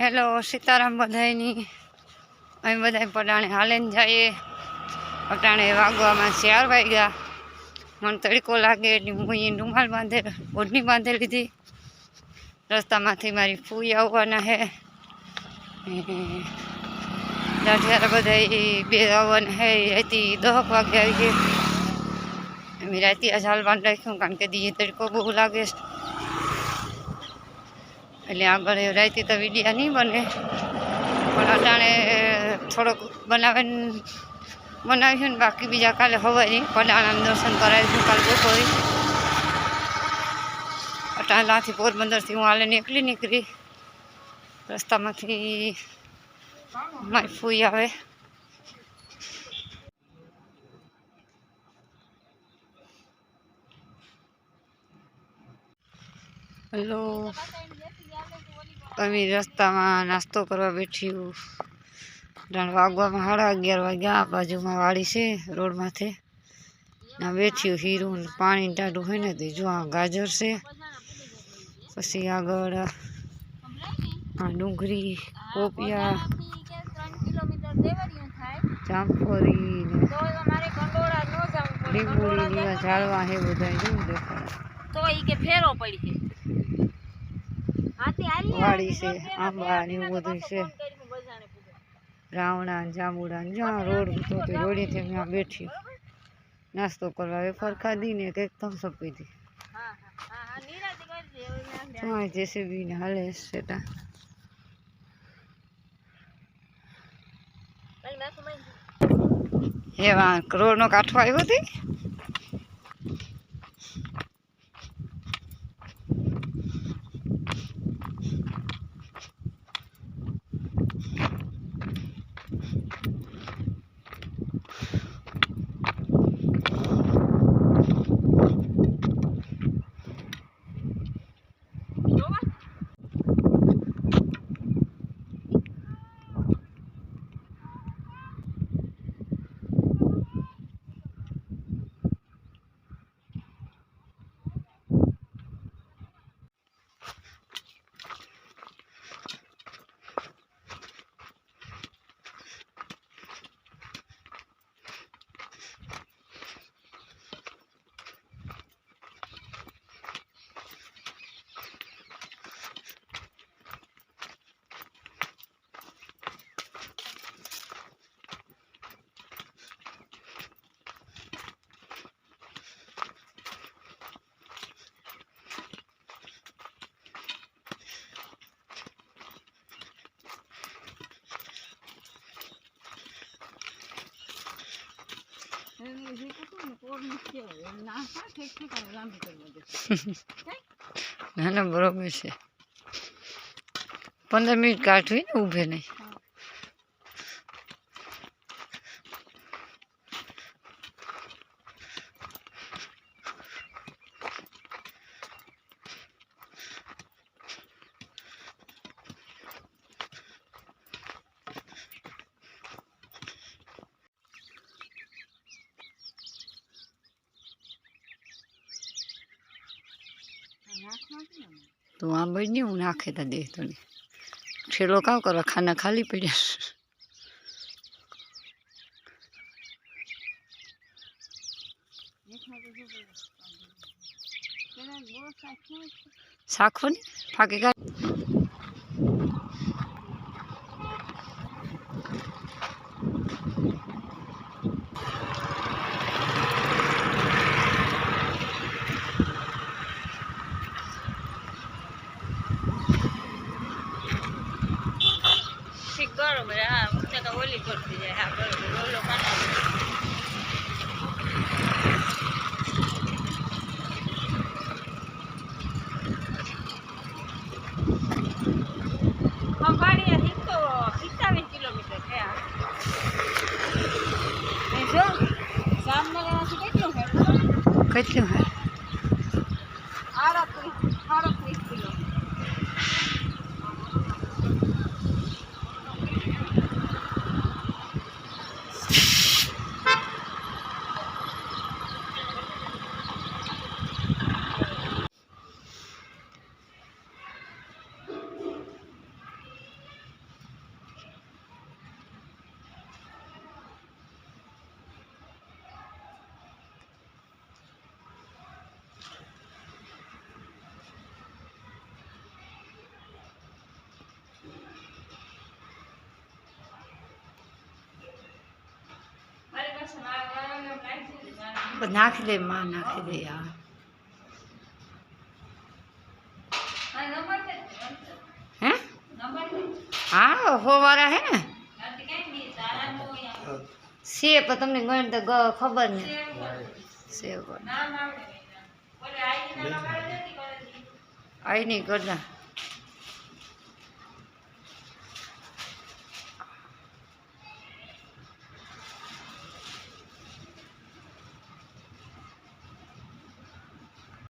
Hello, Sitaram બધાયની. અમે બધા પટાણે હાલેને જઈએ. પટાણે વાગવામાં ચાર વાગ્યા. મને તડકો લાગે એટલે હું અહીં રૂમાલ બાંધે ઓઢણી બાંધી લીધી. રસ્તામાંથી મારી ફૂઈ આવવાના હે. દાઢિયારા બધા બે આવવાના હે. રાતી દહક વાગે આવી ગઈ અમે રાતે આજ હાલવાનું રાખ્યું, કારણ કે દી તડકો બહુ લાગે છે. એટલે આગળ રાતે તો વિડીયા નહીં બને. પણ અટાણે થોડોક બનાવીને બનાવ્યું ને બાકી બીજા કાલે હવારી પડાણાનું દર્શન કરાવીશું કાલે બપોરે. અટાણાથી પોરબંદરથી હું હાલે નીકળી નીકળી. રસ્તામાંથી મારી ફૂઈ આવે. હેલો. અમે રસ્તામાં નાસ્તો કરવા બેઠ્યું ત્રણ વાગવામાં સાડા અગિયાર વાગ્યા. આ બાજુમાં વાડી છે, રોડ માથે. બેઠ્યું હીરું પાણી ટાઢું હોય ને તે. જો આ ગાજર છે, પછી આગળ આ ડુંગળી, કોપિયા, જામફળી ને લીંબુડી ઝાડવા છે બધા જોયું દેખાય. તો એ કે ફેરો પડી વાડી છે આંબા ને એવું બધું છે. રાવણા ને જાંબુડા ને જ્યાં રોડ હતો તે રોડેથી ત્યાં બેઠી. નાસ્તો કરવા વેફર ખાધી ને કંઈક થમ્સઅપ પીધી હા ના જેસીબી ને હાલે મેં કમાઈ એવા રોડનો કાંઠો આવ્યો હતી જોવા ના ના બરોબર છે. પંદર મિનિટ કાઢવી ને ઊભે નહીં. तो वहाँ बैठने हूँ आखे था देख तो नहीं ठेलो का करो खाना खाली पड़े साखो नहीं फाके का બરોબર હા વખતે તો ઓલી કરતી જાય હા બરોબર. ઓલો કાઢો ખંભાળિયાથી તો નાખી દે માં નાખી દે હા હે? હા હો વાળા હે ને? છે તો તમને ગણ તો ખબર નહીં. છે આઈ નહીં કરતા.